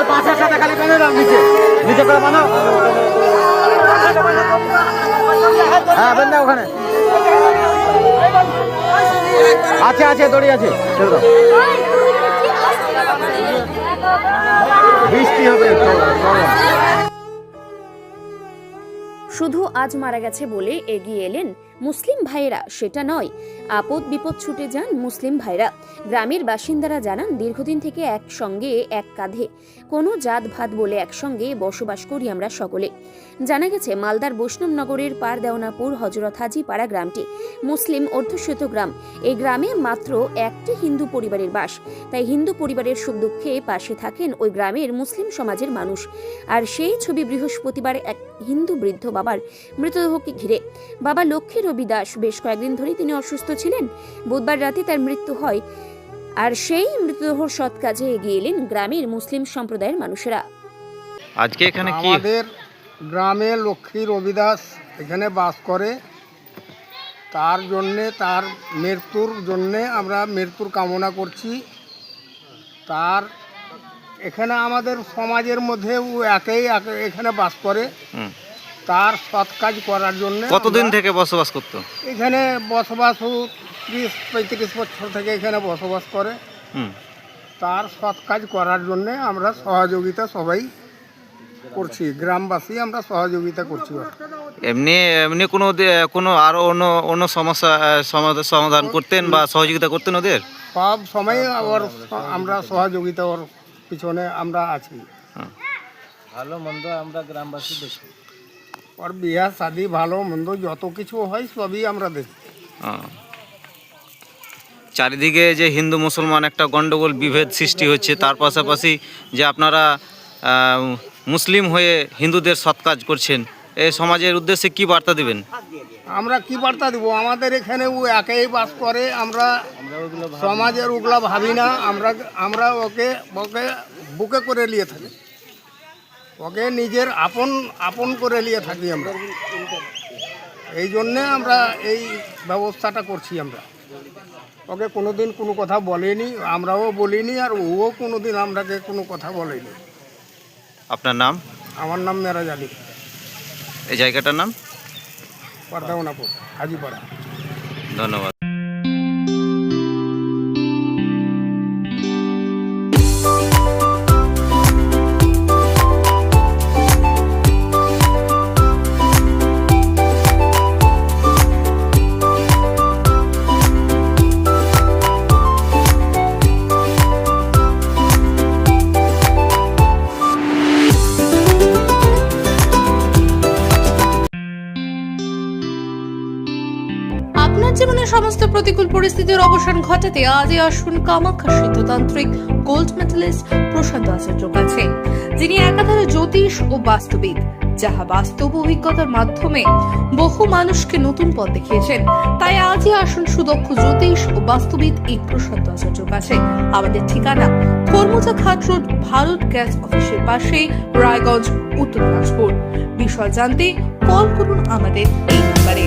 ওই পাঁচের সাথে খালি বেঁধে নিচে। নিচে করে হ্যাঁ বেঁধে ওখানে। আছে আছে, দড়ি আছে। শুধু আজ মারা গেছে বলে এগিয়ে এলেন মুসলিম ভাইয়েরা, সেটা নয়। আপদ বিপদ ছুটে যান মুসলিম ভাইরা। গ্রামের বাসিন্দারা জানান, দীর্ঘদিন থেকে একসঙ্গে, এক কাঁধে। কোনো জাত ভাত বলে একসঙ্গে বসবাস করি আমরা সকলে। জানা গেছে, মালদার বৈষ্ণবনগরের পারদেওনাপুর হজরত হাজি পাড়া গ্রামটি মুসলিম অর্ধশত গ্রাম। এই গ্রামে মাত্র একটি হিন্দু পরিবারের বাস। তাই হিন্দু পরিবারের সুখ দুঃখে পাশে থাকেন ওই গ্রামের মুসলিম সমাজের মানুষ। আর সেই ছবি বৃহস্পতিবার এক হিন্দু বৃদ্ধ বাবার মৃতদেহকে ঘিরে। বাবা লক্ষ্মী রবি দাস। বেশ কয়েকদিন ধরেই তিনি অসুস্থ ছিলেন। বুধবার রাতে তার মৃত্যু হয় আর সেই মৃতদেহর সৎ কাজে এগিয়ে এলেন গ্রামের মুসলিম সম্প্রদায়ের মানুষেরা। আজকে এখানে কি? আমাদের গ্রামে লক্ষ্মী রবিদাস এখানে বাস করে। তার জন্যে তার মৃত্যুর জন্যে আমরা মৃত্যুর কামনা করছি। তার এখানে আমাদের সমাজের মধ্যে ও একেই একে- এখানে বাস করে। হুম। তার সৎ কাজ করার জন্য কতদিন থেকে বসবাস করতো? এখানে বসবাস ও ত্রিশ পঁয়ত্রিশ বছর থেকে এখানে বসবাস করে। হুম। তার সৎ কাজ করার জন্য আমরা সহযোগিতা সবাই করছি। গ্রামবাসী আমরা সহযোগিতা করছি। এমনি এমনি কোনো দে- কোনো আরও অন্য অন্য সমস্যা সমাধান করতেন বা সহযোগিতা করতেন ওদের? সব সময় ওর স- আমরা সহযোগিতা ওর পিছনে আমরা আছি। ভালো মন্দ আমরা গ্রামবাসী দেখি। ওর বিয়া শাদি ভালো মন্দ যত কিছু হয় সবই আমরা দেখি চারিদিকে যে হিন্দু মুসলমান একটা গন্ডগোল বিভেদ সৃষ্টি হচ্ছে তার পাশাপাশি যে আপনারা মুসলিম হয়ে হিন্দুদের সৎ কাজ করছেন এই সমাজের উদ্দেশ্যে কি বার্তা দিবেন? আমরা কি বার্তা দিব? আমাদের এখানে ও একাই বাস করে আমরা সমাজের ওগুলা ভাবি না আমরা আমরা ওকে ওকে বুকে করে নিয়ে থাকি। ওকে নিজের আপন আপন করে নিয়ে থাকি আমরা। এই জন্যে আমরা এই ব্যবস্থাটা করছি আমরা। ওকে কোনোদিন কোনো কথা বলেনি আমরাও বলিনি আর ও কোনোদিন আমরাকে কোনো কথা বলেনি। আপনার নাম? আমার নাম মেরাজ আলী। এই জায়গাটার নাম? পারদাওনাপুর হাজিপাড়া। ধন্যবাদ। আপনার জীবনের সমস্ত প্রতিকূল পরিস্থিতির অবসান ঘটাতে আজই আসুন কামাখ্যা সিদ্ধতান্ত্রিক গোল্ড মেডেলিস্ট প্রশান্ত আচার্যর কাছে, যিনি একাধারে জ্যোতিষ ও বাস্তুবিদ, যাহা বাস্তব অভিজ্ঞতার মাধ্যমে বহু মানুষকে নতুন পথ দেখিয়েছেন। তাই আজই আসুন সুদক্ষ জ্যোতিষ ও বাস্তুবিদ এই প্রশান্ত আচার্যর কাছে। আমাদের ঠিকানা কর্মজা ঘাট রোড, ভারত গ্যাস অফিসের পাশে, রায়গঞ্জ, উত্তর দিনাজপুর। বিষয় জানতে কল করুন আমাদের এই নাম্বারে